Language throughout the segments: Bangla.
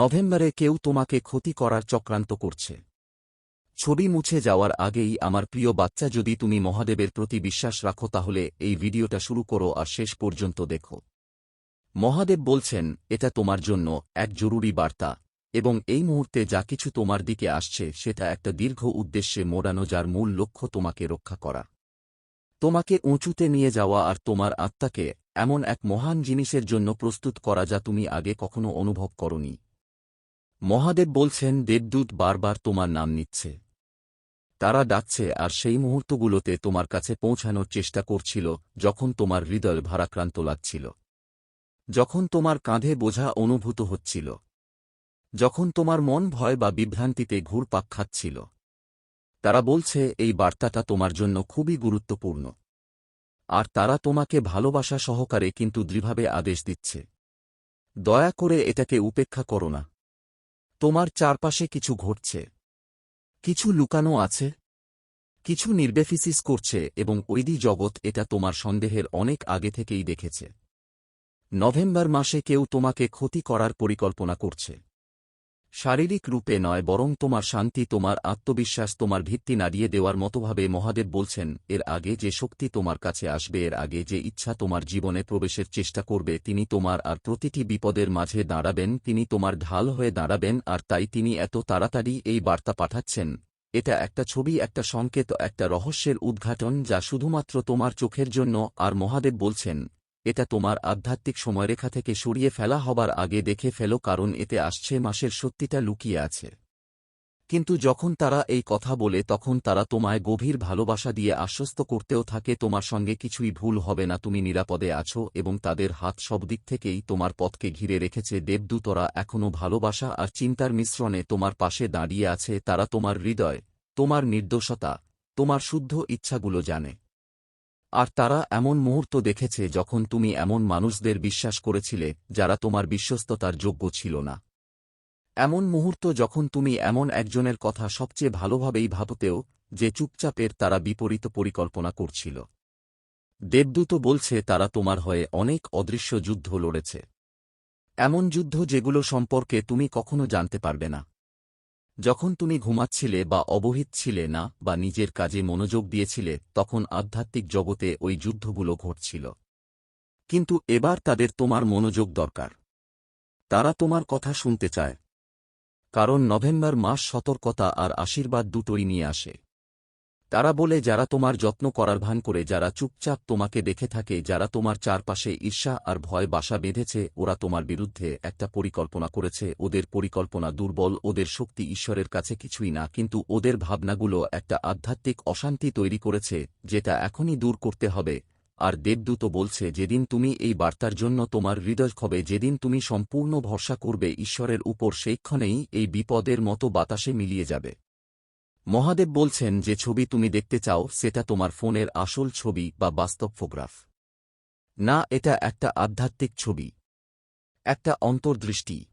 নভেম্বরে কেউ তোমাকে ক্ষতি করার চক্রান্ত করছে। ছবি মুছে যাওয়ার আগেই আমার প্রিয় বাচ্চা, যদি তুমি মহাদেবের প্রতি বিশ্বাস রাখো, তাহলে এই ভিডিওটা শুরু করো আর শেষ পর্যন্ত দেখো। মহাদেব বলছেন, এটা তোমার জন্য এক জরুরি বার্তা এবং এই মুহূর্তে যা কিছু তোমার দিকে আসছে, সেটা একটা দীর্ঘ উদ্দেশ্যে মোড়ানো যার মূল লক্ষ্য তোমাকে রক্ষা করা। তোমাকে উঁচুতে নিয়ে যাওয়া আর তোমার আত্মাকে এমন এক মহান জিনিসের জন্য প্রস্তুত করা যা তুমি আগে কখনো অনুভব করনি। মহাদেব বলছেন, দেবদূত বারবার তোমার নাম নিচ্ছে। তারা ডাকছে, আর সেই মুহূর্তগুলোতে তোমার কাছে পৌঁছানোর চেষ্টা করছিল, যখন তোমার হৃদয় ভারাক্রান্ত লাগছিল। যখন তোমার কাঁধে বোঝা অনুভূত হচ্ছিল। যখন তোমার মন ভয় বা বিভ্রান্তিতে ঘুরপাক খাচ্ছিল। তারা বলছে, এই বার্তাটা তোমার জন্য খুবই গুরুত্বপূর্ণ। আর তারা তোমাকে ভালোবাসা সহকারে কিন্তু দৃঢ়ভাবে আদেশ দিচ্ছে। দয়া করে এটাকে উপেক্ষা করো না। তোমার চারপাশে কিছু ঘটছে। কিছু লুকানো আছে। কিছু নির্বেফিসিস করছে এবং ঐদি জগৎ এটা তোমার সন্দেহের অনেক আগে থেকেই দেখেছে। নভেম্বর মাসে কেউ তোমাকে ক্ষতি করার পরিকল্পনা করছে। শারীরিক রূপে নয় বরং তোমার শান্তি, তোমার আত্মবিশ্বাস, তোমার ভিত্তি নাড়িয়ে দেওয়ার মতোভাবে মহাদেব বলছেন, এর আগে যে শক্তি তোমার কাছে আসবে, এর আগে যে ইচ্ছা তোমার জীবনে প্রবেশের চেষ্টা করবে, তিনি তোমার আর প্রতিটি বিপদের মাঝে দাঁড়াবেন, তিনি তোমার ঢাল হয়ে দাঁড়াবেন, আর তাই তিনি এত তাড়াতাড়ি এই বার্তা পাঠাচ্ছেন। এটা একটা ছবি, একটা সংকেত, একটা রহস্যের উদ্ঘাটন যা শুধুমাত্র তোমার চোখের জন্য, আর মহাদেব বলছেন। এটা তোমার আধ্যাত্মিক সময়রেখা থেকে সরিয়ে ফেলা হবার আগে দেখে ফেলো কারণ এতে আসছে মাসের সত্যিটা লুকিয়ে আছে। কিন্তু যখন তারা এই কথা বলে তখন তারা তোমায় গভীর ভালোবাসা দিয়ে আশ্বস্ত করতেও থাকে, তোমার সঙ্গে কিছুই ভুল হবে না, তুমি নিরাপদে আছো এবং তাদের হাত সব দিক থেকেই তোমার পথকে ঘিরে রেখেছে। দেবদূতরা এখনও ভালোবাসা আর চিন্তার মিশ্রণে তোমার পাশে দাঁড়িয়ে আছে, তারা তোমার হৃদয়, তোমার নির্দোষতা, তোমার শুদ্ধ ইচ্ছাগুলো জানে। আর তারা এমন মুহূর্ত দেখেছে যখন তুমি এমন মানুষদের বিশ্বাস করেছিলে, যারা তোমার বিশ্বস্ততার যোগ্য ছিল না। এমন মুহূর্ত যখন তুমি এমন একজনের কথা সবচেয়ে ভালোভাবেই ভাবতেও, যে চুপচাপের তারা বিপরীত পরিকল্পনা করছিল। দেবদূত বলছে, তারা তোমার হয়ে অনেক অদৃশ্য যুদ্ধ লড়েছে। এমন যুদ্ধ যেগুলো সম্পর্কে তুমি কখনো জানতে পারবে না। যখন তুমি ঘুমাচ্ছিলে বা অবহিত ছিলে না বা নিজের কাজে মনোযোগ দিয়েছিলে, তখন আধ্যাত্মিক জগতে ওই যুদ্ধগুলো ঘটছিল। কিন্তু এবার তাদের তোমার মনোযোগ দরকার। তারা তোমার কথা শুনতে চায়। কারণ নভেম্বর মাস সতর্কতা আর আশীর্বাদ দুটোই নিয়ে আসে। তারা বলে, যারা তোমার যত্ন করার ভান করে, যারা চুপচাপ তোমাকে দেখে থাকে, যারা তোমার চারপাশে ঈর্ষা আর ভয় বাসা বেঁধেছে, ওরা তোমার বিরুদ্ধে একটা পরিকল্পনা করেছে। ওদের পরিকল্পনা দুর্বল, ওদের শক্তি ঈশ্বরের কাছে কিছুই না, কিন্তু ওদের ভাবনাগুলো একটা আধ্যাত্মিক অশান্তি তৈরি করেছে, যেটা এখনই দূর করতে হবে। আর দেবদূত বলছে, যেদিন তুমি এই বার্তার জন্য তোমার হৃদয় হবে যেদিন তুমি সম্পূর্ণ ভরসা করবে, ঈশ্বরের উপর সেইক্ষণেই এই বিপদের মতো বাতাসে মিলিয়ে যাবে। মহাদেব বলছেন যে ছবি তুমি দেখতে চাও, সেটা তোমার ফোনের আসল ছবি বা বাস্তব ফোগ্রাফ। না, এটা একটা আধ্যাত্মিক ছবি। একটা অন্তর্দৃষ্টি।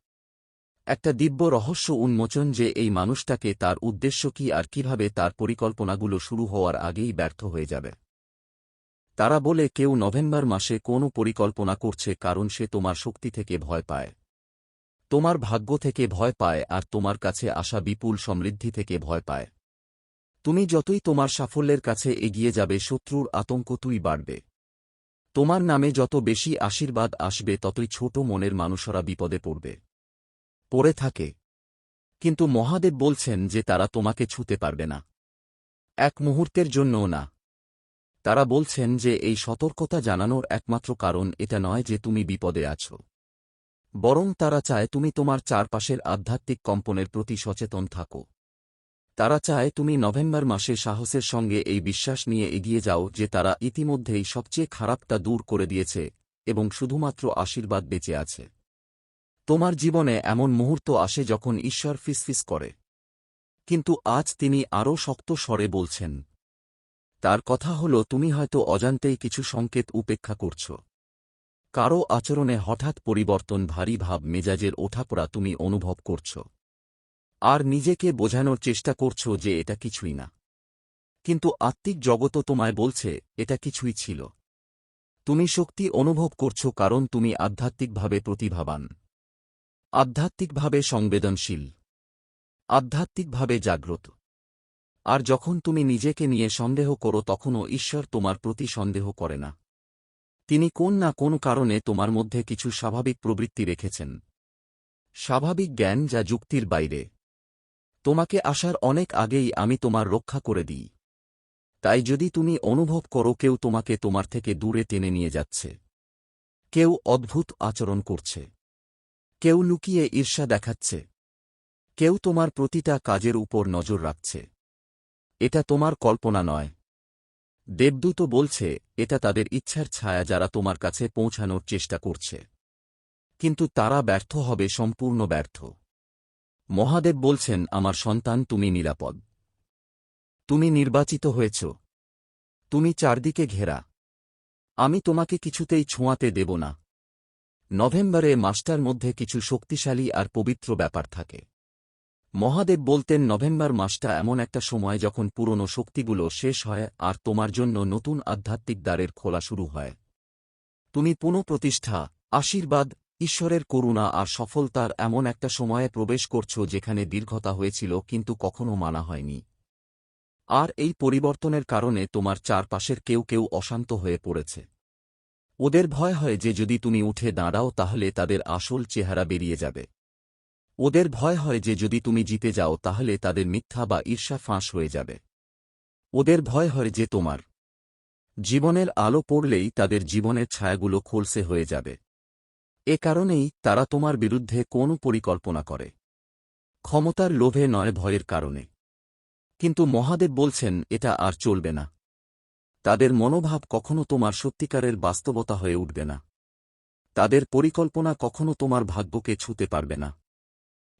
একটা দিব্য রহস্য উন্মোচন যে এই মানুষটাকে তার উদ্দেশ্য কি আর কীভাবে তার পরিকল্পনাগুলো শুরু হওয়ার আগেই ব্যর্থ হয়ে যাবে। তারা বলে, কেউ নভেম্বর মাসে কোনো পরিকল্পনা করছে কারণ সে তোমার শক্তি থেকে ভয় পায়। তোমার ভাগ্য থেকে ভয় পায় আর তোমার কাছে আসা বিপুল সমৃদ্ধি থেকে ভয় পায়। তুমি যতই তোমার সাফল্যের কাছে এগিয়ে যাবে, শত্রুর আতঙ্ক তুই বাড়বে। তোমার নামে যত বেশি আশীর্বাদ আসবে, ততই ছোট মনের মানুষরা বিপদে পড়বে। পড়ে থাকে। কিন্তু মহাদেব বলছেন যে তারা তোমাকে ছুতে পারবে না। এক মুহূর্তের জন্যও না। তারা বলছেন যে এই সতর্কতা জানানোর একমাত্র কারণ এটা নয় যে তুমি বিপদে আছো। বরং তারা চায় তুমি তোমার চারপাশের আধ্যাত্মিক কম্পনের প্রতি সচেতন থাকো। তারা চায় তুমি নভেম্বর মাসে সাহসের সঙ্গে এই বিশ্বাস নিয়ে এগিয়ে যাও যে তারা ইতিমধ্যেই সবচেয়ে খারাপটা দূর করে দিয়েছে এবং শুধুমাত্র আশীর্বাদ বেঁচে আছে। তোমার জীবনে এমন মুহূর্ত আসে যখন ঈশ্বর ফিসফিস করে। কিন্তু আজ তিনি আরও শক্ত স্বরে বলছেন, তার কথা হল তুমি হয়তো অজান্তেই কিছু সংকেত উপেক্ষা করছ। কারও আচরণে হঠাৎ পরিবর্তন ভারী ভাব মেজাজের ওঠাপড়া তুমি অনুভব করছ। আর নিজেকে বোঝানোর চেষ্টা করছ যে এটা কিছুই না। কিন্তু আত্মিক জগতও তোমায় বলছে, এটা কিছুই ছিল। তুমি শক্তি অনুভব করছ কারণ তুমি আধ্যাত্মিকভাবে প্রতিভাবান। আধ্যাত্মিকভাবে সংবেদনশীল। আধ্যাত্মিকভাবে জাগ্রত। আর যখন তুমি নিজেকে নিয়ে সন্দেহ করো তখনও ঈশ্বর তোমার প্রতি সন্দেহ করে না। তিনি কোন না কোন কারণে তোমার মধ্যে কিছু স্বাভাবিক প্রবৃত্তি রেখেছেন। স্বাভাবিক জ্ঞান যা যুক্তির বাইরে। তোমাকে আসার অনেক আগেই আমি তোমার রক্ষা করে দিই। তাই যদি তুমি অনুভব করো কেউ তোমাকে তোমার থেকে দূরে টেনে নিয়ে যাচ্ছে। কেউ অদ্ভুত আচরণ করছে। কেউ লুকিয়ে ঈর্ষা দেখাচ্ছে। কেউ তোমার প্রতিটা কাজের উপর নজর রাখছে। এটা তোমার কল্পনা নয়। দেবদূত বলছে, এটা তাদের ইচ্ছার ছায়া যারা তোমার কাছে পৌঁছানোর চেষ্টা করছে। কিন্তু তারা ব্যর্থ হবে, সম্পূর্ণ ব্যর্থ। মহাদেব বলছেন, আমার সন্তান, তুমি নিরাপদ। তুমি নির্বাচিত হয়েছ। তুমি চারদিকে ঘেরা। আমি তোমাকে কিছুতেই ছোঁয়াতে দেব না। নভেম্বরে মাসটার মধ্যে কিছু শক্তিশালী আর পবিত্র ব্যাপার থাকে। মহাদেব বলতেন, নভেম্বর মাসটা এমন একটা সময় যখন পুরনো শক্তিগুলো শেষ হয় আর তোমার জন্য নতুন আধ্যাত্মিক দ্বারের খোলা শুরু হয়। তুমি পুনঃপ্রতিষ্ঠা, আশীর্বাদ ঈশ্বরের করুণা আর সফলতার এমন একটা সময়ে প্রবেশ করছ যেখানে দীর্ঘতা হয়েছিল কিন্তু কখনো মানা হয়নি। আর এই পরিবর্তনের কারণে তোমার চারপাশের কেউ কেউ অশান্ত হয়ে পড়েছে। ওদের ভয় হয় যে যদি তুমি উঠে দাঁড়াও তাহলে তাদের আসল চেহারা বেরিয়ে যাবে। ওদের ভয় হয় যে যদি তুমি জিতে যাও তাহলে তাদের মিথ্যা বা ঈর্ষা ফাঁস হয়ে যাবে। ওদের ভয় হয় যে তোমার জীবনের আলো পড়লেই তাদের জীবনের ছায়াগুলো খোলসে হয়ে যাবে। এ কারণেই তারা তোমার বিরুদ্ধে কোনো পরিকল্পনা করে। ক্ষমতার লোভে নয় ভয়ের কারণে। কিন্তু মহাদেব বলছেন, এটা আর চলবে না। তাদের মনোভাব কখনো তোমার সত্যিকারের বাস্তবতা হয়ে উঠবে না। তাদের পরিকল্পনা কখনো তোমার ভাগ্যকে ছুতে পারবে না।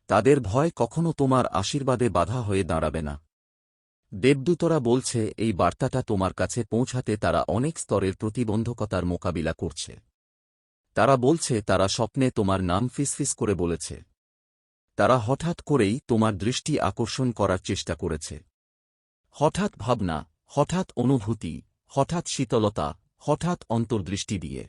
তাদের ভয় কখনো তোমার আশীর্বাদে বাধা হয়ে দাঁড়াবে না। দেবদূতরা বলছে, এই বার্তাটা তোমার কাছে পৌঁছাতে তারা অনেক স্তরের প্রতিবন্ধকতার মোকাবিলা করছে। তারা বলছে, তারা স্বপ্নে তোমার নাম ফিসফিস করে বলেছে। তারা হঠাৎ করেই তোমার দৃষ্টি আকর্ষণ করার চেষ্টা করেছে। হঠাৎ ভাবনা, হঠাৎ অনুভূতি, হঠাৎ শীতলতা, হঠাৎ অন্তর্দৃষ্টি দিয়ে।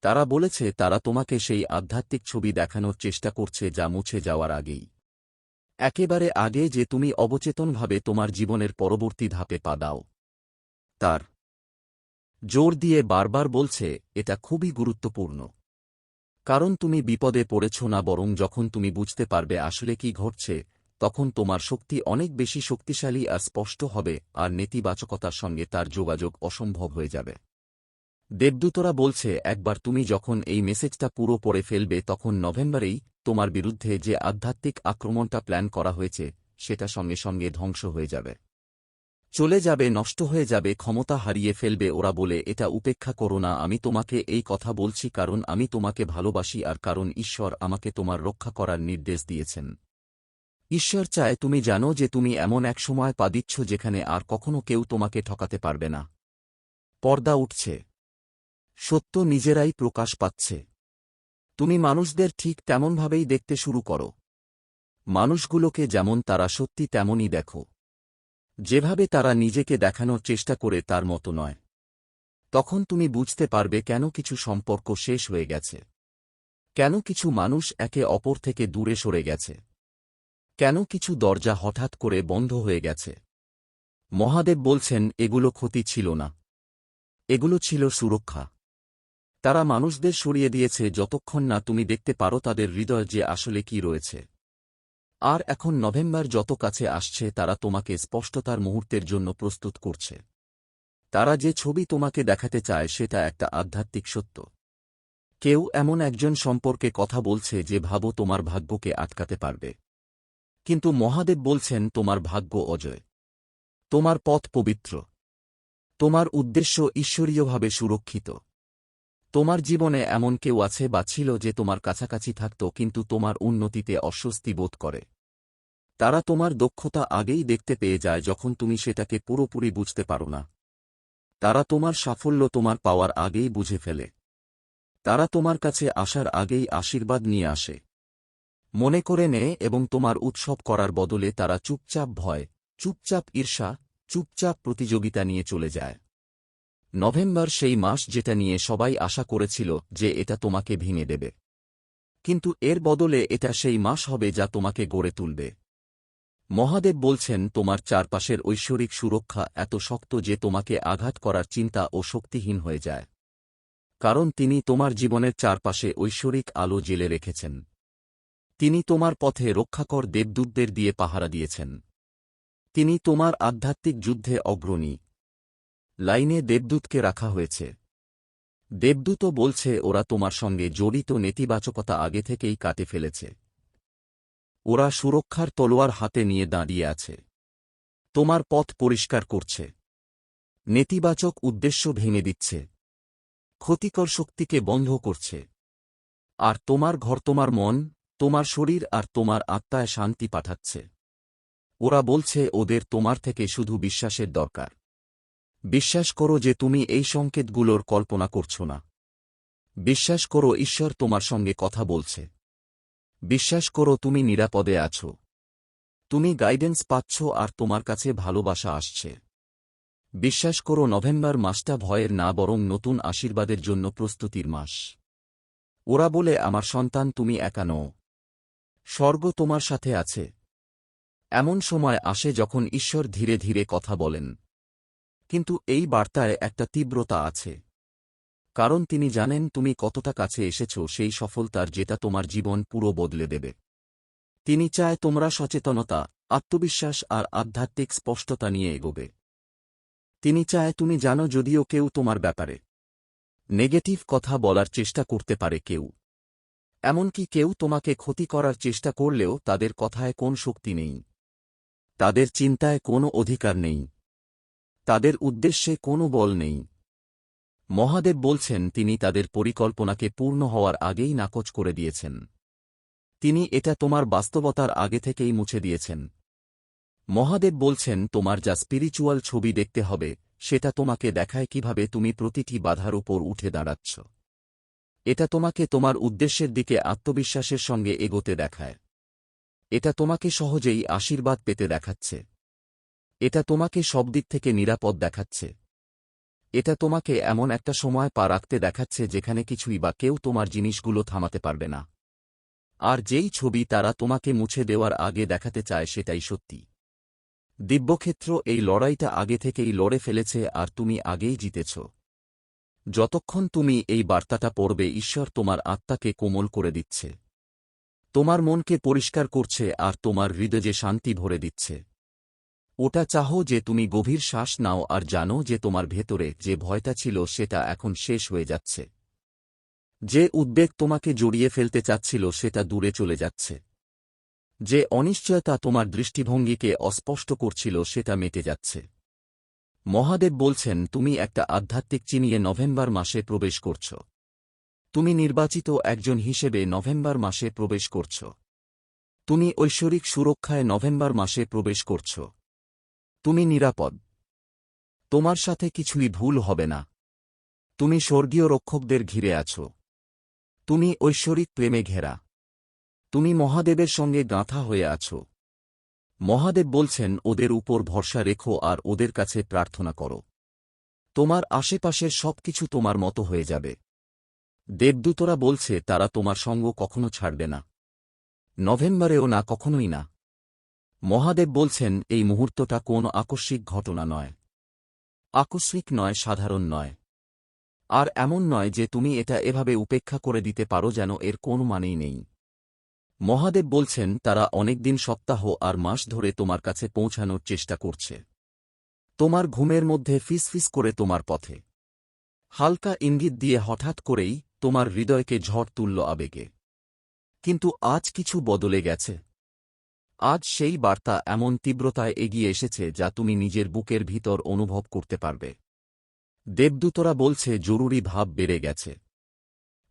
তারা বলেছে, তারা তোমাকে সেই আধ্যাত্মিক ছবি দেখানোর চেষ্টা করছে যা মুছে যাওয়ার আগেই। একেবারে আগে যে তুমি অবচেতনভাবে তোমার জীবনের পরবর্তী ধাপে পা দাও। তার জোর দিয়ে বারবার বলছে, এটা খুবই গুরুত্বপূর্ণ। কারণ তুমি বিপদে পড়েছ না, বরং যখন তুমি বুঝতে পারবে আসলে কি ঘটছে, তখন তোমার শক্তি অনেক বেশি শক্তিশালী আর স্পষ্ট হবে, আর নেতিবাচকতার সঙ্গে তার যোগাযোগ অসম্ভব হয়ে যাবে। দেবদূতরা বলছে, একবার তুমি যখন এই মেসেজটা পুরো পড়ে ফেলবে, তখন নভেম্বরেই তোমার বিরুদ্ধে যে আধ্যাত্মিক আক্রমণটা প্ল্যান করা হয়েছে, সেটা সঙ্গে সঙ্গে ধ্বংস হয়ে যাবে। চলে যাবে, নষ্ট হয়ে যাবে, ক্ষমতা হারিয়ে ফেলবে ওরা বলে, এটা উপেক্ষা করো না, আমি তোমাকে এই কথা বলছি কারণ আমি তোমাকে ভালোবাসি আর কারণ ঈশ্বর আমাকে তোমার রক্ষা করার নির্দেশ দিয়েছেন। ঈশ্বর চায় তুমি জানো যে তুমি এমন এক সময় পা দিচ্ছ যেখানে আর কখনো কেউ তোমাকে ঠকাতে পারবে না। পর্দা উঠছে। সত্য নিজেরাই প্রকাশ পাচ্ছে। তুমি মানুষদের ঠিক তেমনভাবেই দেখতে শুরু করো। মানুষগুলোকে যেমন তারা সত্যি তেমনই দেখো। যেভাবে তারা নিজেকে দেখানোর চেষ্টা করে তার মতো নয়। তখন তুমি বুঝতে পারবে কেন কিছু সম্পর্ক শেষ হয়ে গেছে। কেন কিছু মানুষ একে অপর থেকে দূরে সরে গেছে। কেন কিছু দরজা হঠাৎ করে বন্ধ হয়ে গেছে। মহাদেব বলছেন, এগুলো ক্ষতি ছিল না। এগুলো ছিল সুরক্ষা। তারা মানুষদের সরিয়ে দিয়েছে, যতক্ষণ না তুমি দেখতে পারো তাদের হৃদয় যে আসলে কি রয়েছে। আর এখন নভেম্বর যত কাছে আসছে তারা তোমাকে স্পষ্টতার মুহূর্তের জন্য প্রস্তুত করছে। তারা যে ছবি তোমাকে দেখাতে চায় সেটা একটা আধ্যাত্মিক সত্য। কেউ এমন একজন সম্পর্কে কথা বলছে যে ভাবো তোমার ভাগ্যকে আটকাতে পারবে। কিন্তু মহাদেব বলছেন, তোমার ভাগ্য অজয়। তোমার পথ পবিত্র। তোমার উদ্দেশ্য ঈশ্বরীয়ভাবে সুরক্ষিত। তোমার জীবনে এমন কেউ আছে বা ছিল যে তোমার কাছাকাছি থাকত কিন্তু তোমার উন্নতিতে অস্বস্তি বোধ করে। তারা তোমার দক্ষতা আগেই দেখতে পেয়ে যায় যখন তুমি সেটাকে পুরোপুরি বুঝতে পারো না। তারা তোমার সাফল্য তোমার পাওয়ার আগেই বুঝে ফেলে। তারা তোমার কাছে আসার আগেই আশীর্বাদ নিয়ে আসে। মনে করে নেয় এবং তোমার উৎসব করার বদলে তারা চুপচাপ ভয়, চুপচাপ ঈর্ষা, চুপচাপ প্রতিযোগিতা নিয়ে চলে যায়। নভেম্বর সেই মাস যেটা নিয়ে সবাই আশা করেছিল যে এটা তোমাকে ভেঙে দেবে। কিন্তু এর বদলে এটা সেই মাস হবে যা তোমাকে গড়ে তুলবে। মহাদেব বলছেন, তোমার চারপাশের ঐশ্বরিক সুরক্ষা এত শক্ত যে তোমাকে আঘাত করার চিন্তা ও শক্তিহীন হয়ে যায়। কারণ তিনি তোমার জীবনের চারপাশে ঐশ্বরিক আলো জেলে রেখেছেন। তিনি তোমার পথে রক্ষাকর দেবদূতদের দিয়ে পাহারা দিয়েছেন। তিনি তোমার আধ্যাত্মিক যুদ্ধে অগ্রণী। লাইনে দেবদূতকে রাখা হয়েছে। দেবদূতও বলছে, ওরা তোমার সঙ্গে জড়িত নেতিবাচকতা আগে থেকেই কাটে ফেলেছে। ওরা সুরক্ষার তলোয়ার হাতে নিয়ে দাঁড়িয়ে আছে। তোমার পথ পরিষ্কার করছে। নেতিবাচক উদ্দেশ্য ভেঙে দিচ্ছে। ক্ষতিকর শক্তিকে বন্ধ করছে। আর তোমার ঘর, তোমার মন, তোমার শরীর আর তোমার আত্মায় শান্তি পাঠাচ্ছে। ওরা বলছে, ওদের তোমার থেকে শুধু বিশ্বাসের দরকার। বিশ্বাস করো যে তুমি এই সংকেতগুলোর কল্পনা করছ না। বিশ্বাস করো ঈশ্বর তোমার সঙ্গে কথা বলছে। বিশ্বাস করো তুমি নিরাপদে আছো। তুমি গাইডেন্স পাচ্ছ আর তোমার কাছে ভালোবাসা আসছে। বিশ্বাস করো নভেম্বর মাসটা ভয়ের না বরং নতুন আশীর্বাদের জন্য প্রস্তুতির মাস। ওরা বলে, আমার সন্তান, তুমি একা নও। স্বর্গ তোমার সাথে আছে। এমন সময় আসে যখন ঈশ্বর ধীরে ধীরে কথা বলেন। কিন্তু এই বার্তায় একটা তীব্রতা আছে। কারণ তিনি জানেন তুমি কতটা কাছে এসেছ সেই সফলতার যেটা তোমার জীবন পুরো বদলে দেবে। তিনি চায় তোমরা সচেতনতা, আত্মবিশ্বাস আর আধ্যাত্মিক স্পষ্টতা নিয়ে এগোবে। তিনি চায় তুমি জানো যদিও কেউ তোমার ব্যাপারে নেগেটিভ কথা বলার চেষ্টা করতে পারে কেউ। এমনকি কেউ তোমাকে ক্ষতি করার চেষ্টা করলেও তাদের কথায় কোন শক্তি নেই। তাদের চিন্তায় কোনো অধিকার নেই। তাদের উদ্দেশ্যে কোনো বল নেই। মহাদেব বলছেন, তিনি তাদের পরিকল্পনাকে পূর্ণ হওয়ার আগেই নাকচ করে দিয়েছেন। তিনি এটা তোমার বাস্তবতার আগে থেকেই মুছে দিয়েছেন। মহাদেব বলছেন, তোমার যা স্পিরিচুয়াল ছবি দেখতে হবে, সেটা তোমাকে দেখায় কীভাবে তুমি প্রতিটি বাধার উপর উঠে দাঁড়াচ্ছ। এটা তোমাকে তোমার উদ্দেশ্যের দিকে আত্মবিশ্বাসের সঙ্গে এগোতে দেখায়। এটা তোমাকে সহজেই আশীর্বাদ পেতে দেখাচ্ছে। এটা তোমাকে সব দিক থেকে নিরাপদ দেখাচ্ছে। এটা তোমাকে এমন একটা সময় পা রাখতে দেখাচ্ছে যেখানে কিছুই বা কেউ তোমার জিনিসগুলো থামাতে পারবে না। আর যেই ছবি তারা তোমাকে মুছে দেওয়ার আগে দেখাতে চায় সেটাই সত্যি। দিব্যক্ষেত্র, এই লড়াইটা আগে থেকেই লড়ে ফেলেছে আর তুমি আগেই জিতেছ। যতক্ষণ তুমি এই বার্তাটা পড়বে, ঈশ্বর তোমার আত্মাকে কোমল করে দিচ্ছে। তোমার মনকে পরিষ্কার করছে আর তোমার হৃদয়ে শান্তি ভরে দিচ্ছে। ওটা চাহো যে তুমি গভীর শ্বাস নাও আর জানো যে তোমার ভেতরে যে ভয়টা ছিল সেটা এখন শেষ হয়ে যাচ্ছে। যে উদ্বেগ তোমাকে জড়িয়ে ফেলতে চাচ্ছিল সেটা দূরে চলে যাচ্ছে। যে অনিশ্চয়তা তোমার দৃষ্টিভঙ্গিকে অস্পষ্ট করছিল সেটা মেটে যাচ্ছে। মহাদেব বলছেন, তুমি একটা আধ্যাত্মিক চিনিয়ে নভেম্বর মাসে প্রবেশ করছ। তুমি নির্বাচিত একজন হিসেবে নভেম্বর মাসে প্রবেশ করছ। তুমি ঐশ্বরিক সুরক্ষায় নভেম্বর মাসে প্রবেশ করছ। তুমি নিরাপদ। তোমার সাথে কিছুই ভুল হবে না। তুমি স্বর্গীয় রক্ষকদের ঘিরে আছো। তুমি ঐশ্বরিক প্রেমে ঘেরা। তুমি মহাদেবের সঙ্গে গাঁথা হয়ে আছো। মহাদেব বলছেন, ওদের উপর ভরসা রেখো আর ওদের কাছে প্রার্থনা করো। তোমার আশেপাশের সবকিছু তোমার মতো হয়ে যাবে। দেবদূতরা বলছে, তারা তোমার সঙ্গ কখনো ছাড়বে না। নভেম্বরেও না, কখনোই না। মহাদেব বলছেন, এই মুহূর্তটা কোন আকস্মিক ঘটনা নয়। আকস্মিক নয়, সাধারণ নয়। আর এমন নয় যে তুমি এটা এভাবে উপেক্ষা করে দিতে পারো যেন এর কোনো মানেই নেই। মহাদেব বলছেন, তারা অনেকদিন সপ্তাহ আর মাস ধরে তোমার কাছে পৌঁছানোর চেষ্টা করছে। তোমার ঘুমের মধ্যে ফিসফিস করে তোমার পথে। হালকা ইঙ্গিত দিয়ে হঠাৎ করেই তোমার হৃদয়কে ঝড় তুলল আবেগে। কিন্তু আজ কিছু বদলে গেছে। আজ সেই বার্তা এমন তীব্রতায় এগিয়ে এসেছে যা তুমি নিজের বুকের ভিতর অনুভব করতে পারবে। দেবদূতরা বলছে, জরুরি ভাব বেড়ে গেছে।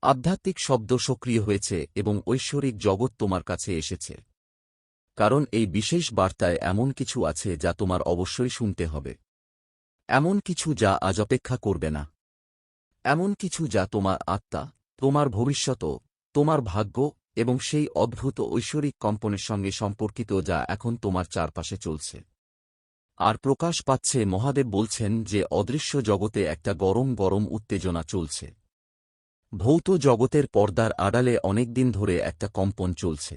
আধ্যাত্মিক শব্দ সক্রিয় হয়েছে এবং ঐশ্বরিক জগৎ তোমার কাছে এসেছে। কারণ এই বিশেষ বার্তায় এমন কিছু আছে যা তোমার অবশ্যই শুনতে হবে। এমন কিছু যা আজ অপেক্ষা করবে না। এমন কিছু যা তোমার আত্মা, তোমার ভবিষ্যৎ তোমার ভাগ্য এবং সেই অদ্ভুত ঐশ্বরিক কম্পনের সঙ্গে সম্পর্কিত যা এখন তোমার চারপাশে চলছে। আর প্রকাশ পাচ্ছে, মহাদেব বলছেন যে অদৃশ্য জগতে একটা গরম গরম উত্তেজনা চলছে। ভৌত জগতের পর্দার আড়ালে অনেকদিন ধরে একটা কম্পন চলছে।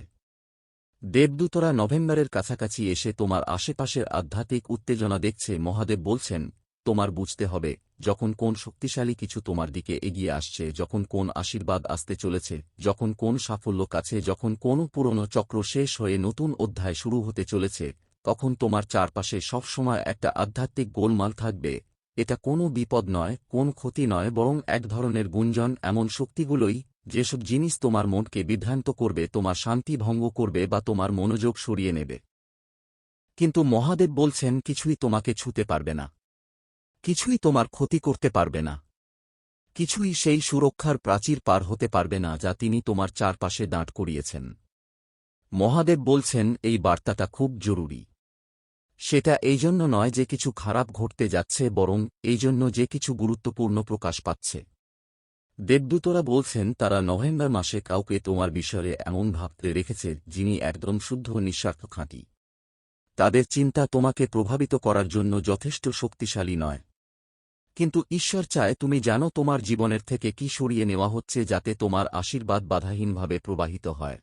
দেবদূতরা নভেম্বরের কাছাকাছি এসে তোমার আশেপাশের আধ্যাত্মিক উত্তেজনা দেখছে, মহাদেব বলছেন, তোমার বুঝতে হবে। যখন কোন শক্তিশালী কিছু তোমার দিকে এগিয়ে আসছে, যখন কোন আশীর্বাদ আসতে চলেছে, যখন কোন সাফল্য কাছে, যখন কোন পুরনো চক্র শেষ হয়ে নতুন অধ্যায় শুরু হতে চলেছে, তখন তোমার চারপাশে সবসময় একটা আধ্যাত্মিক গোলমাল থাকবে। এটা কোনো বিপদ নয়, কোন ক্ষতি নয়, বরং এক ধরনের গুঞ্জন এমন শক্তিগুলোই, যেসব জিনিস তোমার মনকে বিভ্রান্ত করবে, তোমার শান্তি ভঙ্গ করবে বা তোমার মনোযোগ সরিয়ে নেবে। কিন্তু মহাদেব বলছেন, কিছুই তোমাকে ছুতে পারবে না। কিছুই তোমার ক্ষতি করতে পারবে না। কিছুই সেই সুরক্ষার প্রাচীর পার হতে পারবে না যা তিনি তোমার চারপাশে দাঁড় করিয়েছেন। মহাদেব বলছেন, এই বার্তাটা খুব জরুরি। সেটা এই জন্য নয় যে কিছু খারাপ ঘটতে যাচ্ছে, বরং এই জন্য যে কিছু গুরুত্বপূর্ণ প্রকাশ পাচ্ছে। দেবদূতরা বলছেন, তারা নভেম্বর মাসে কাউকে তোমার বিষয়ে এমন ভাবতে রেখেছে, যিনি একদম শুদ্ধ নিঃস্বার্থ খাঁটি। তাদের চিন্তা তোমাকে প্রভাবিত করার জন্য যথেষ্ট শক্তিশালী নয়। কিন্তু ঈশ্বর চায় তুমি জানো তোমার জীবনের থেকে কি সরিয়ে নেওয়া হচ্ছে যাতে তোমার আশীর্বাদ বাধাহীনভাবে প্রবাহিত হয়।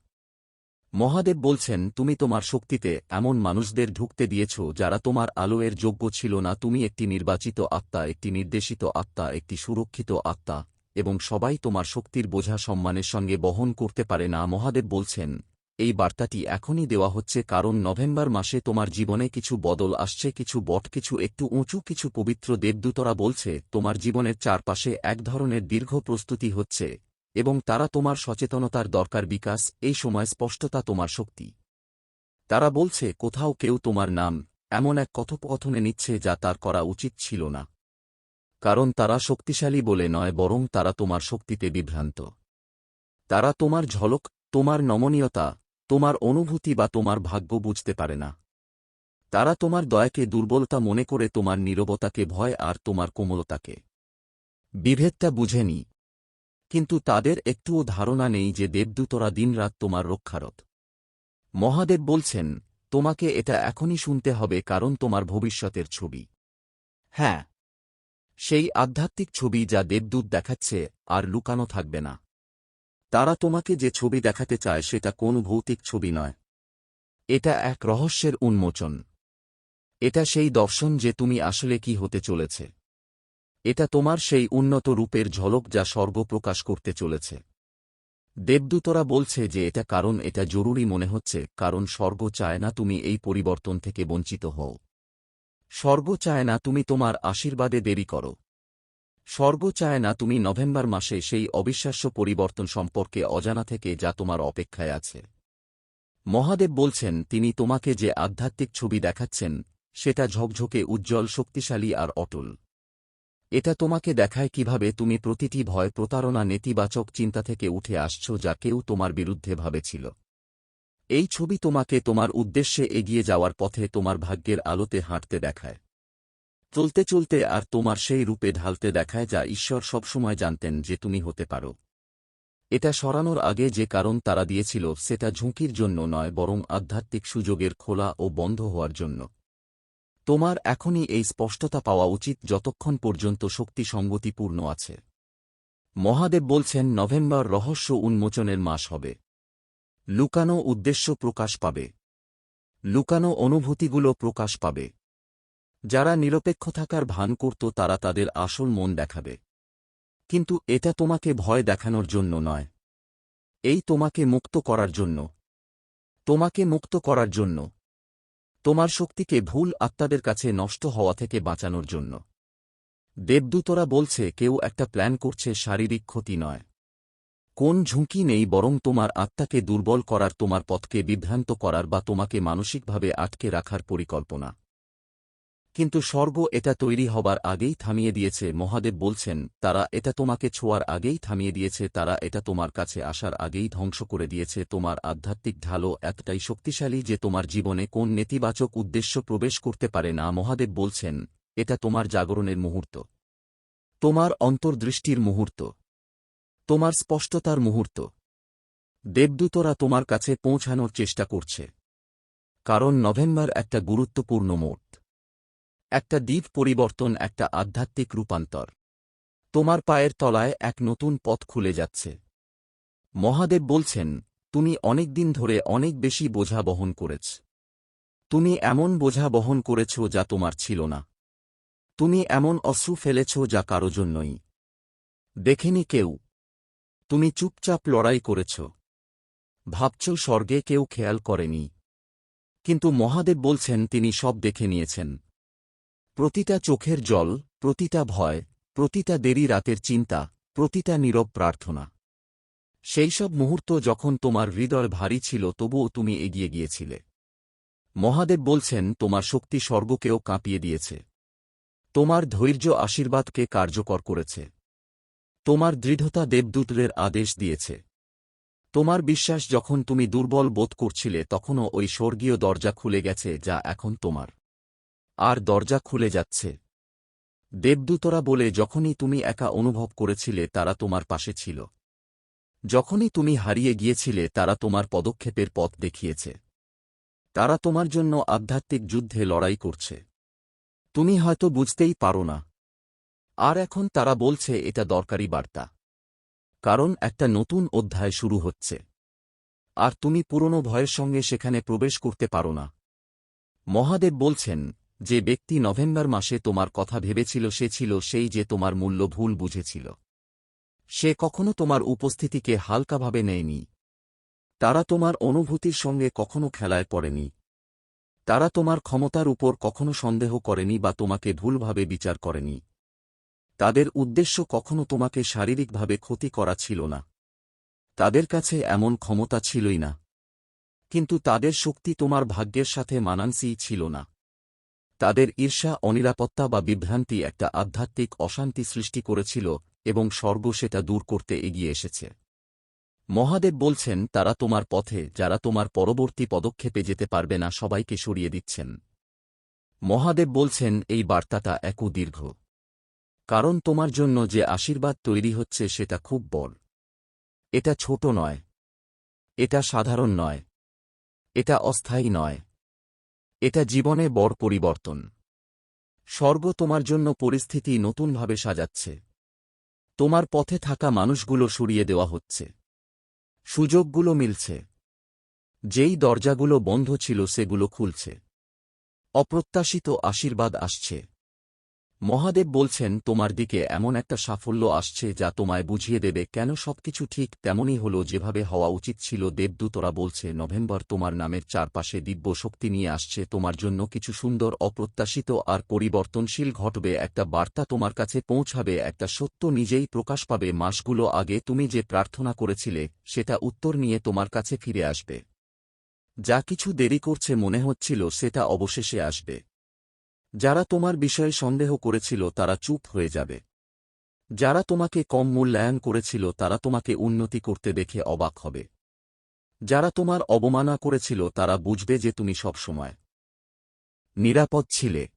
মহাদেব বলছেন, তুমি তোমার শক্তিতে এমন মানুষদের ঢুকতে দিয়েছ যারা তোমার আলোয়ের যোগ্য ছিল না। তুমি একটি নির্বাচিত আত্মা, একটি নির্দেশিত আত্মা, একটি সুরক্ষিত আত্মা, এবং সবাই তোমার শক্তির বোঝা সম্মানের সঙ্গে বহন করতে পারে না। মহাদেব বলছেন এই বার্তাটি এখনই দেওয়া হচ্ছে কারণ নভেম্বর মাসে তোমার জীবনে কিছু বদল আসছে, কিছু বট, কিছু একটু উঁচু, কিছু পবিত্র দেবদূতরা বলছে, তোমার জীবনের চারপাশে এক ধরনের দীর্ঘ প্রস্তুতি হচ্ছে এবং তারা তোমার সচেতনতার দরকার বিকাশ, এই সময় স্পষ্টতা তোমার শক্তি। তারা বলছে, কোথাও কেউ তোমার নাম এমন এক কথোপকথনে নিচ্ছে যা তার করা উচিত ছিল না। কারণ তারা শক্তিশালী বলে নয়, বরং তারা তোমার শক্তিতে বিভ্রান্ত। তারা তোমার ঝলক, তোমার নমনীয়তা তোমার অনুভূতি বা তোমার ভাগ্য বুঝতে পারে না। তারা তোমার দয়াকে দুর্বলতা মনে করে তোমার নীরবতাকে ভয় আর তোমার কোমলতাকে। বিভেদটা বুঝেনি কিন্তু তাদের একটুও ধারণা নেই যে দেবদূতরা দিনরাত তোমার রক্ষারত। মহাদেব বলছেন, তোমাকে এটা এখনই শুনতে হবে কারণ তোমার ভবিষ্যতের ছবি। হ্যাঁ। সেই আধ্যাত্মিক ছবি যা দেবদূত দেখাচ্ছে আর লুকানো থাকবে না। তারা তোমাকে যে ছবি দেখাতে চায় সেটা কোন ভৌতিক ছবি নয়। এটা এক রহস্যের উন্মোচন। এটা সেই দর্শন যে তুমি আসলে কি হতে চলেছে। এটা তোমার সেই উন্নত রূপের ঝলক যা স্বর্গ প্রকাশ করতে চলেছে। দেবদূতরা বলছে যে এটা কারণ, এটা জরুরি মনে হচ্ছে, কারণ স্বর্গ চায় না তুমি এই পরিবর্তন থেকে বঞ্চিত হও। স্বর্গ চায় না তুমি তোমার আশীর্বাদে দেরি করো। স্বর্গ চায় না তুমি নভেম্বর মাসে সেই অবিশ্বাস্য পরিবর্তন সম্পর্কে অজানা থেকে যা তোমার অপেক্ষায় আছে। মহাদেব বলছেন, তিনি তোমাকে যে আধ্যাত্মিক ছবি দেখাচ্ছেন, সেটা ঝকঝকে উজ্জ্বল, শক্তিশালী আর অটল। এটা তোমাকে দেখায় কীভাবে তুমি প্রতিটি ভয়, প্রতারণা, নেতিবাচক চিন্তা থেকে উঠে আসছ যা কেউ তোমার বিরুদ্ধে ভাবেছিল। এই ছবি তোমাকে তোমার উদ্দেশ্যে এগিয়ে যাওয়ার পথে তোমার ভাগ্যের আলোতে হাঁটতে দেখায়। চলতে চলতে আর তোমার সেই রূপে ঢালতে দেখায় যা ঈশ্বর সবসময় জানতেন যে তুমি হতে পারো। এটা সরানোর আগে যে কারণ তারা দিয়েছিল সেটা ঝুঁকির জন্য নয়, বরং আধ্যাত্মিক সুযোগের খোলা ও বন্ধ হওয়ার জন্য। তোমার এখনই এই স্পষ্টতা পাওয়া উচিত যতক্ষণ পর্যন্ত শক্তি সঙ্গতিপূর্ণ আছে। মহাদেব বলছেন, নভেম্বর রহস্য উন্মোচনের মাস হবে। লুকানো উদ্দেশ্য প্রকাশ পাবে। লুকানো অনুভূতিগুলো প্রকাশ পাবে। যারা নিরপেক্ষ থাকার ভান করত তারা তাদের আসল মন দেখাবে। কিন্তু এটা তোমাকে ভয় দেখানোর জন্য নয়। এই তোমাকে মুক্ত করার জন্য। তোমাকে মুক্ত করার জন্য। তোমার শক্তিকে ভুল আত্মাদের কাছে নষ্ট হওয়া থেকে বাঁচানোর জন্য। দেবদূতরা বলছে, কেউ একটা প্ল্যান করছে, শারীরিক ক্ষতি নয়। কোন ঝুঁকি নেই, বরং তোমার আত্মাকে দুর্বল করার, তোমার পথকে বিভ্রান্ত করার বা তোমাকে মানসিকভাবে আটকে রাখার পরিকল্পনা। কিন্তু স্বর্গ এটা তৈরি হবার আগেই থামিয়ে দিয়েছে, মহাদেব বলছেন, তারা এটা তোমাকে ছোঁয়ার আগেই থামিয়ে দিয়েছে, তারা এটা তোমার কাছে আসার আগেই ধ্বংস করে দিয়েছে, তোমার আধ্যাত্মিক ঢালো এতটাই শক্তিশালী যে তোমার জীবনে কোন নেতিবাচক উদ্দেশ্য প্রবেশ করতে পারে না, মহাদেব বলছেন, এটা তোমার জাগরণের মুহূর্ত। তোমার অন্তর্দৃষ্টির মুহূর্ত। তোমার স্পষ্টতার মুহূর্ত। দেবদূতরা তোমার কাছে পৌঁছানোর চেষ্টা করছে। কারণ নভেম্বর একটা গুরুত্বপূর্ণ মোট একটা দ্বীপ পরিবর্তন, একটা আধ্যাত্মিক রূপান্তর। তোমার পায়ের তলায় এক নতুন পথ খুলে যাচ্ছে। মহাদেব বলছেন, তুমি অনেক দিন ধরে অনেক বেশি বোঝা বহন করেছ। তুমি এমন বোঝা বহন করেছ যা তোমার ছিল না। তুমি এমন অশ্রু ফেলেছ যা কারও জন্যই। দেখেনি কেউ। তুমি চুপচাপ লড়াই করেছ। ভাবছ স্বর্গে কেউ খেয়াল করেনি। কিন্তু মহাদেব বলছেন, তিনি সব দেখে নিয়েছেন। প্রতিটা চোখের জল, প্রতিটা ভয়, প্রতিটা দেরি রাতের চিন্তা, প্রতিটা নীরব প্রার্থনা। সেই সব মুহূর্ত যখন তোমার হৃদয় ভারী ছিল, তবুও তুমি এগিয়ে গিয়েছিলে। মহাদেব বলছেন, তোমার শক্তি স্বর্গকেও কাঁপিয়ে দিয়েছে। তোমার ধৈর্য আশীর্বাদকে কার্যকর করেছে। তোমার দৃঢ়তা দেবদূতদের আদেশ দিয়েছে। তোমার বিশ্বাস যখন তুমি দুর্বল বোধ করছিলে, তখনও ওই স্বর্গীয় দরজা খুলে গেছে, যা এখন তোমার। আর দরজা খুলে যাচ্ছে। দেবদূতরা বলে, যখনই তুমি একা অনুভব করেছিলে, তারা তোমার পাশে ছিল। যখনই তুমি হারিয়ে গিয়েছিলে, তারা তোমার পদক্ষেপের পথ দেখিয়েছে। তারা তোমার জন্য আধ্যাত্মিক যুদ্ধে লড়াই করছে। তুমি হয়তো বুঝতেই পারো না। আর এখন তারা বলছে, এটা দরকারি বার্তা। কারণ একটা নতুন অধ্যায় শুরু হচ্ছে। আর তুমি পুরনো ভয়ের সঙ্গে সেখানে প্রবেশ করতে পারো না। মহাদেব বলছেন যে ব্যক্তি নভেম্বর মাসে তোমার কথা ভেবেছিল সে ছিল সেই যে তোমার মূল্য ভুল বুঝেছিল। সে কখনো তোমার উপস্থিতিকে হালকাভাবে নেয়নি। তারা তোমার অনুভূতির সঙ্গে কখনো খেলায় পড়েনি। তারা তোমার ক্ষমতার উপর কখনো সন্দেহ করেনি বা তোমাকে ভুলভাবে বিচার করেনি। তাদের উদ্দেশ্য কখনো তোমাকে শারীরিকভাবে ক্ষতি করা ছিল না। তাদের কাছে এমন ক্ষমতা ছিলই না। কিন্তু তাদের শক্তি তোমার ভাগ্যের সাথে মানানসিই ছিল না। তাদের ঈর্ষা, অনিরাপত্তা বা বিভ্রান্তি একটা আধ্যাত্মিক অশান্তি সৃষ্টি করেছিল এবং স্বর্গ সেটা দূর করতে এগিয়ে এসেছে। মহাদেব বলছেন, তারা তোমার পথে, যারা তোমার পরবর্তী পদক্ষেপে যেতে পারবে না, সবাইকে সরিয়ে দিচ্ছেন। মহাদেব বলছেন, এই বার্তাটা একও দীর্ঘ। কারণ তোমার জন্য যে আশীর্বাদ তৈরি হচ্ছে সেটা খুব বড়। এটা ছোট নয়। এটা সাধারণ নয়। এটা অস্থায়ী নয়। এটা জীবনে বড় পরিবর্তন। স্বর্গ তোমার জন্য পরিস্থিতি নতুনভাবে সাজাচ্ছে। তোমার পথে থাকা মানুষগুলো সরিয়ে দেওয়া হচ্ছে। সুযোগগুলো মিলছে। যেই দরজাগুলো বন্ধ ছিল সেগুলো খুলছে। অপ্রত্যাশিত আশীর্বাদ আসছে। মহাদেব বলছেন, তোমার দিকে এমন একটা সাফল্য আসছে যা তোমায় বুঝিয়ে দেবে কেন সবকিছু ঠিক তেমনই হল যেভাবে হওয়া উচিত ছিল। দেবদূতরা বলছে, নভেম্বর তোমার নামের চারপাশে দিব্য শক্তি নিয়ে আসছে। তোমার জন্য কিছু সুন্দর, অপ্রত্যাশিত আর পরিবর্তনশীল ঘটবে। একটা বার্তা তোমার কাছে পৌঁছাবে। একটা সত্য নিজেই প্রকাশ পাবে। মাসগুলো আগে তুমি যে প্রার্থনা করেছিলে, সেটা উত্তর নিয়ে তোমার কাছে ফিরে আসবে। যা কিছু দেরি করছে মনে হচ্ছিল, সেটা অবশেষে আসবে। যারা তোমার বিষয়ে সন্দেহ করেছিল তারা চুপ হয়ে যাবে। যারা তোমাকে কম মূল্যায়ন করেছিল তারা তোমাকে উন্নতি করতে দেখে অবাক হবে। যারা তোমার অবমানা করেছিল তারা বুঝবে যে তুমি সবসময় নিরাপদ ছিলে।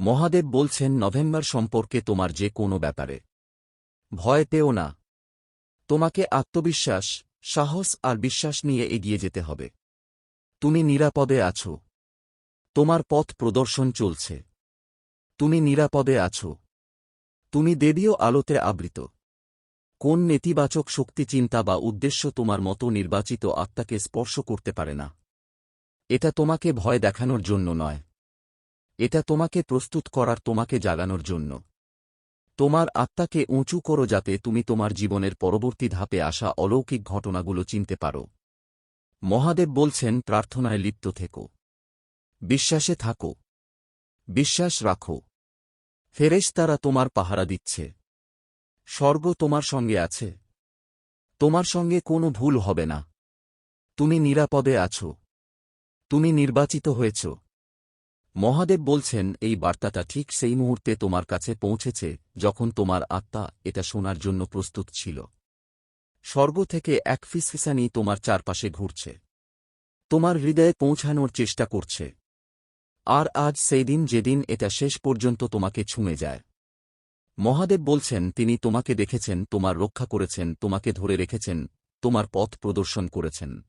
মহাদেব বলছেন, নভেম্বর সম্পর্কে তোমার যে কোনো ব্যাপারে। ভয় পেও না। তোমাকে আত্মবিশ্বাস, সাহস আর বিশ্বাস নিয়ে এগিয়ে যেতে হবে। তুমি নিরাপদে আছো। তোমার পথ প্রদর্শন চলছে। তুমি নিরাপদে আছো। তুমি দেবীয় আলোতে আবৃত। কোন নেতিবাচক শক্তি, চিন্তা বা উদ্দেশ্য তোমার মতো নির্বাচিত আত্মাকে স্পর্শ করতে পারে না। এটা তোমাকে ভয় দেখানোর জন্য নয়। এটা তোমাকে প্রস্তুত করার, তোমাকে জাগানোর জন্য। তোমার আত্মাকে উঁচু করো যাতে তুমি তোমার জীবনের পরবর্তী ধাপে আসা অলৌকিক ঘটনাগুলো চিনতে পারো। মহাদেব বলছেন, প্রার্থনায় লিপ্ত থেকো। বিশ্বাসে থাকো। বিশ্বাস রাখো। ফেরেশ তারা তোমার পাহারা দিচ্ছে। স্বর্গ তোমার সঙ্গে আছে। তোমার সঙ্গে কোনো ভুল হবে না। তুমি নিরাপদে আছো। তুমি নির্বাচিত হয়েছ। মহাদেব বলছেন, এই বার্তাটা ঠিক সেই মুহূর্তে তোমার কাছে পৌঁছেছে, যখন তোমার আত্মা এটা শোনার জন্য প্রস্তুত ছিল। স্বর্গ থেকে এক ফিসফিসানি তোমার চারপাশে ঘুরছে। তোমার হৃদয়ে পৌঁছানোর চেষ্টা করছে। আর আজ সেই দিন যেদিন এটা শেষ পর্যন্ত তোমাকে ছুঁয়ে যায়। মহাদেব বলছেন, তিনি তোমাকে দেখেছেন, তোমার রক্ষা করেছেন, তোমাকে ধরে রেখেছেন, তোমার পথ প্রদর্শন করেছেন।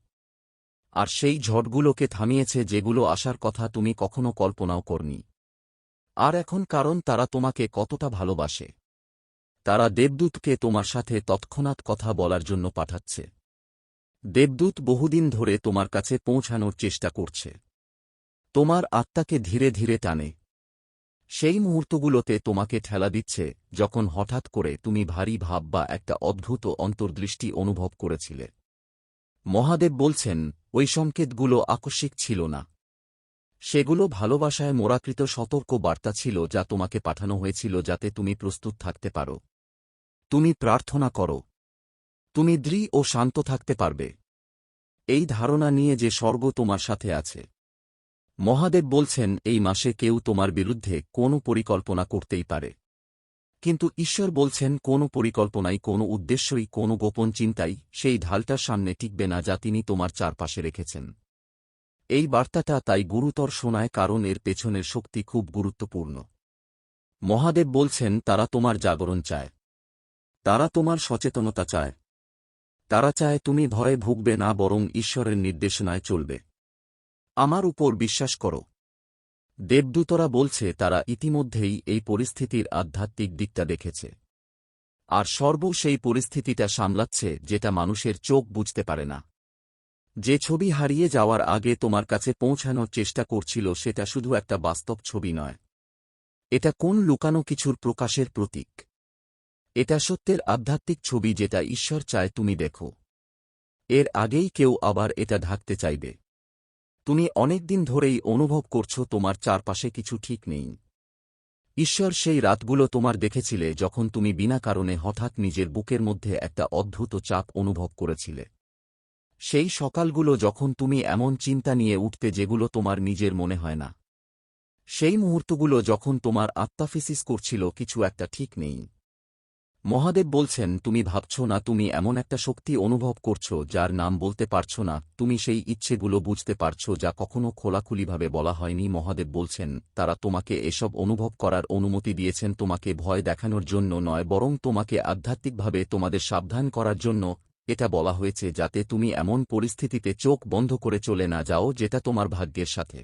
আর সেই ঝড়গুলোকে থামিয়েছে যেগুলো আসার কথা তুমি কখনো কল্পনাও করনি। আর এখন কারণ তারা তোমাকে কতটা ভালোবাসে। তারা দেবদূতকে তোমার সাথে তৎক্ষণাৎ কথা বলার জন্য পাঠাচ্ছে। দেবদূত বহুদিন ধরে তোমার কাছে পৌঁছানোর চেষ্টা করছে। তোমার আত্মাকে ধীরে ধীরে টানে। সেই মুহূর্তগুলোতে তোমাকে ঠেলা দিচ্ছে, যখন হঠাৎ করে তুমি ভারী ভাব বা একটা অদ্ভুত অন্তর্দৃষ্টি অনুভব করেছিলে। মহাদেব বলছেন, ওই সংকেতগুলো আকস্মিক ছিল না। সেগুলো ভালোবাসায় মোরাকৃত সতর্ক বার্তা ছিল যা তোমাকে পাঠানো হয়েছিল যাতে তুমি প্রস্তুত থাকতে পারো। তুমি প্রার্থনা করো। তুমি দৃঢ় ও শান্ত থাকতে পারবে। এই ধারণা নিয়ে যে স্বর্গ তোমার সাথে আছে। মহাদেব বলছেন, এই মাসে কেউ তোমার বিরুদ্ধে কোনো পরিকল্পনা করতেই পারে। কিন্তু ঈশ্বর বলছেন, কোনো পরিকল্পনাই, কোনো উদ্দেশ্যই, কোনো গোপন চিন্তাই সেই ঢালটার সামনে টিকবে না যা তিনি তোমার চারপাশে রেখেছেন। এই বার্তাটা তাই গুরুতর শোনায় কারণ এর পেছনের শক্তি খুব গুরুত্বপূর্ণ। মহাদেব বলছেন, তারা তোমার জাগরণ চায়। তারা তোমার সচেতনতা চায়। তারা চায় তুমি ভয়ে ভুগবে না, বরং ঈশ্বরের নির্দেশনায় চলবে। আমার উপর বিশ্বাস করো। দেবদূতরা বলছে, তারা ইতিমধ্যেই এই পরিস্থিতির আধ্যাত্মিক দিকটা দেখেছে। আর সর্ব সেই পরিস্থিতিটা সামলাচ্ছে, যেটা মানুষের চোখ বুঝতে পারে না। যে ছবি হারিয়ে যাওয়ার আগে তোমার কাছে পৌঁছানোর চেষ্টা করছিল, সেটা শুধু একটা বাস্তব ছবি নয়। এটা কোন লুকানো কিছুর প্রকাশের প্রতীক? এটা সত্যের আধ্যাত্মিক ছবি যেটা ঈশ্বর চায়, তুমি দেখো। এর আগেই কেউ আবার এটা ঢাকতে চাইবে। তুমি অনেকদিন ধরেই অনুভব করছ তোমার চারপাশে কিছু ঠিক নেই। ঈশ্বর সেই রাতগুলো তোমার দেখেছিলে যখন তুমি বিনা কারণে হঠাৎ নিজের বুকের মধ্যে একটা অদ্ভুত চাপ অনুভব করেছিলে। সেই সকালগুলো যখন তুমি এমন চিন্তা নিয়ে উঠতে যেগুলো তোমার নিজের মনে হয় না। সেই মুহূর্তগুলো যখন তোমার আত্মাফিসিস করছিল কিছু একটা ঠিক নেই। মহাদেব বলছেন, তুমি ভাবছ না, তুমি এমন একটা শক্তি অনুভব করছ যার নাম বলতে পারছ না। তুমি সেই ইচ্ছেগুলো বুঝতে পারছ যা কখনো খোলাখুলিভাবে বলা হয়নি। মহাদেব বলছেন, তারা তোমাকে এসব অনুভব করার অনুমতি দিয়েছেন। তোমাকে ভয় দেখানোর জন্য নয়, বরং তোমাকে আধ্যাত্মিকভাবে তোমাদের সাবধান করার জন্য এটা বলা হয়েছে, যাতে তুমি এমন পরিস্থিতিতে চোখ বন্ধ করে চলে না যাও, যেটা তোমার ভাগ্যের সাথে।